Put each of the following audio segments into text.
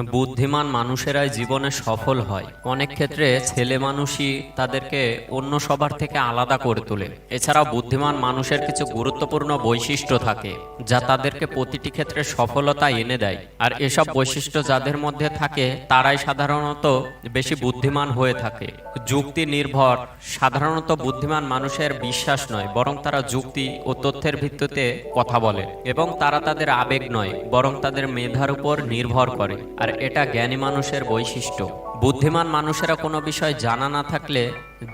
বুদ্ধিমান মানুষেরাই জীবনে সফল হয়। অনেক ক্ষেত্রে ছেলে মানুষই তাদেরকে অন্য সবার থেকে আলাদা করে তোলে। এছাড়াও বুদ্ধিমান মানুষের কিছু গুরুত্বপূর্ণ বৈশিষ্ট্য থাকে, যা তাদেরকে প্রতিটি ক্ষেত্রে সফলতা এনে দেয়। আর এসব বৈশিষ্ট্য যাদের মধ্যে থাকে, তারাই সাধারণত বেশি বুদ্ধিমান হয়ে থাকে। যুক্তি নির্ভর, সাধারণত বুদ্ধিমান মানুষের বিশ্বাস নয়, বরং তারা যুক্তি ও তথ্যের ভিত্তিতে কথা বলে। এবং তারা তাদের আবেগ নয়, বরং তাদের মেধার উপর নির্ভর করে। আর এটা জ্ঞানী মানুষের বৈশিষ্ট্য। বুদ্ধিমান মানুষেরা কোনো বিষয় জানা না থাকলে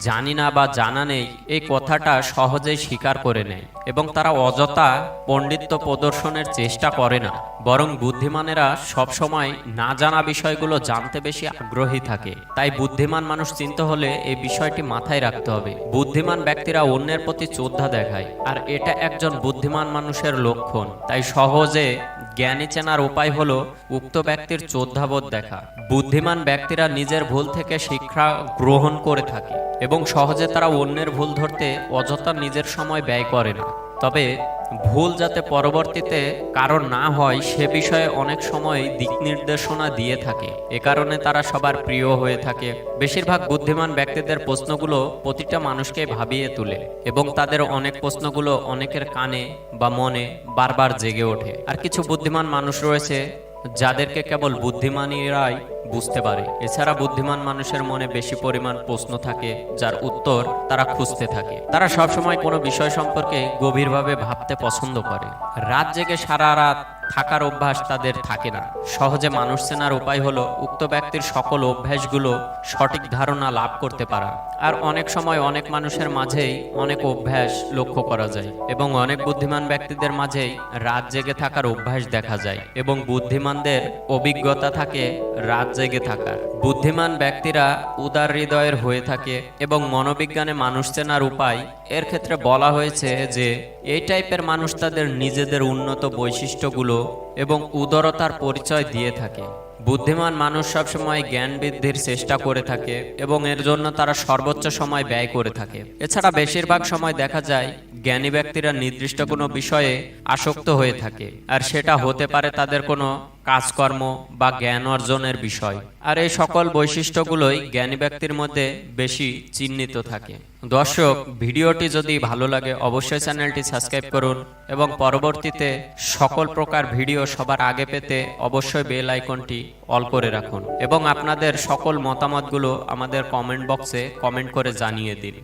জানি না বা জানা নেই, এই কথাটা সহজেই স্বীকার করে নেয় এবং তারা অযথা পণ্ডিত্য প্রদর্শনের চেষ্টা করে না, বরং বুদ্ধিমানেরা সবসময় না জানা বিষয়গুলো জানতে বেশি আগ্রহী থাকে। তাই বুদ্ধিমান মানুষ চিন্তা হলে এই বিষয়টি মাথায় রাখতে হবে। বুদ্ধিমান ব্যক্তিরা অন্যের প্রতি শ্রদ্ধা দেখায়, আর এটা একজন বুদ্ধিমান মানুষের লক্ষণ। তাই সহজে জ্ঞানী চেনার উপায় হলো উক্ত ব্যক্তির শ্রদ্ধাবোধ দেখা। বুদ্ধিমান ব্যক্তিরা নিজের ভুল থেকে শিক্ষা গ্রহণ করে থাকে। এবং সহজে তারা অন্যের ভুল ধরতে অযথা নিজের সময় ব্যয় করে না। তবে ভুল যাতে পরবর্তীতে কারণ না হয়, সে বিষয়ে অনেক সময় দিক নির্দেশনা দিয়ে থাকে। এ কারণে তারা সবার প্রিয় হয়ে থাকে। বেশিরভাগ বুদ্ধিমান ব্যক্তিদের প্রশ্নগুলো প্রতিটা মানুষকে ভাবিয়ে তোলে এবং তাদের অনেক প্রশ্নগুলো অনেকের কানে বা মনে বারবার জেগে ওঠে। আর কিছু বুদ্ধিমান মানুষ রয়েছে, যাদেরকে কেবল বুদ্ধিমানীরাই বুঝতে পারে। এছাড়া বুদ্ধিমান মানুষের মনে বেশি পরিমাণ প্রশ্ন থাকে, যার উত্তর তারা খুঁজতে থাকে। তারা সবসময় কোনো বিষয় সম্পর্কে গভীরভাবে ভাবতে পছন্দ করে। রাত জেগে সারা রাত থাকার অভ্যাস তাদের থাকে না। সহজে মানুষ চেনার উপায় হলো, উক্ত ব্যক্তির সকল অভ্যাসগুলো সঠিক ধারণা লাভ করতে পারা। আর অনেক সময় অনেক মানুষের মাঝেই অনেক অভ্যাস লক্ষ্য করা যায় এবং অনেক বুদ্ধিমান ব্যক্তিদের মাঝেই রাত জেগে থাকার অভ্যাস দেখা যায় এবং বুদ্ধিমানদের অভিজ্ঞতা থাকে রাত জেগে থাকার। বুদ্ধিমান ব্যক্তিরা উদার হৃদয়ের হয়ে থাকে এবং মনোবিজ্ঞানে মানুষ চেনার উপায় এর ক্ষেত্রে বলা হয়েছে যে, এই টাইপের মানুষ তাদের নিজেদের উন্নত বৈশিষ্ট্যগুলো এবং উদারতার পরিচয় দিয়ে থাকে। বুদ্ধিমান মানুষ সবসময় জ্ঞান বৃদ্ধির চেষ্টা করে থাকে এবং এর জন্য তারা সর্বোচ্চ সময় ব্যয় করে থাকে। এছাড়া বেশিরভাগ সময় দেখা যায় জ্ঞানী ব্যক্তিরা নির্দিষ্ট কোনো বিষয়ে আসক্ত হয়ে থাকে, আর সেটা হতে পারে তাদের কোনো কাজকর্ম বা জ্ঞান অর্জনের বিষয়। আর এই সকল বৈশিষ্ট্যগুলোই জ্ঞানী ব্যক্তির মধ্যে বেশি চিহ্নিত থাকে। দর্শক, ভিডিওটি যদি ভালো লাগে, অবশ্যই চ্যানেলটি সাবস্ক্রাইব করুন এবং পরবর্তীতে সকল প্রকার ভিডিও সবার আগে পেতে অবশ্যই বেল আইকনটি অল করে রাখুন এবং আপনাদের সকল মতামতগুলো আমাদের কমেন্ট বক্সে কমেন্ট করে জানিয়ে দিন।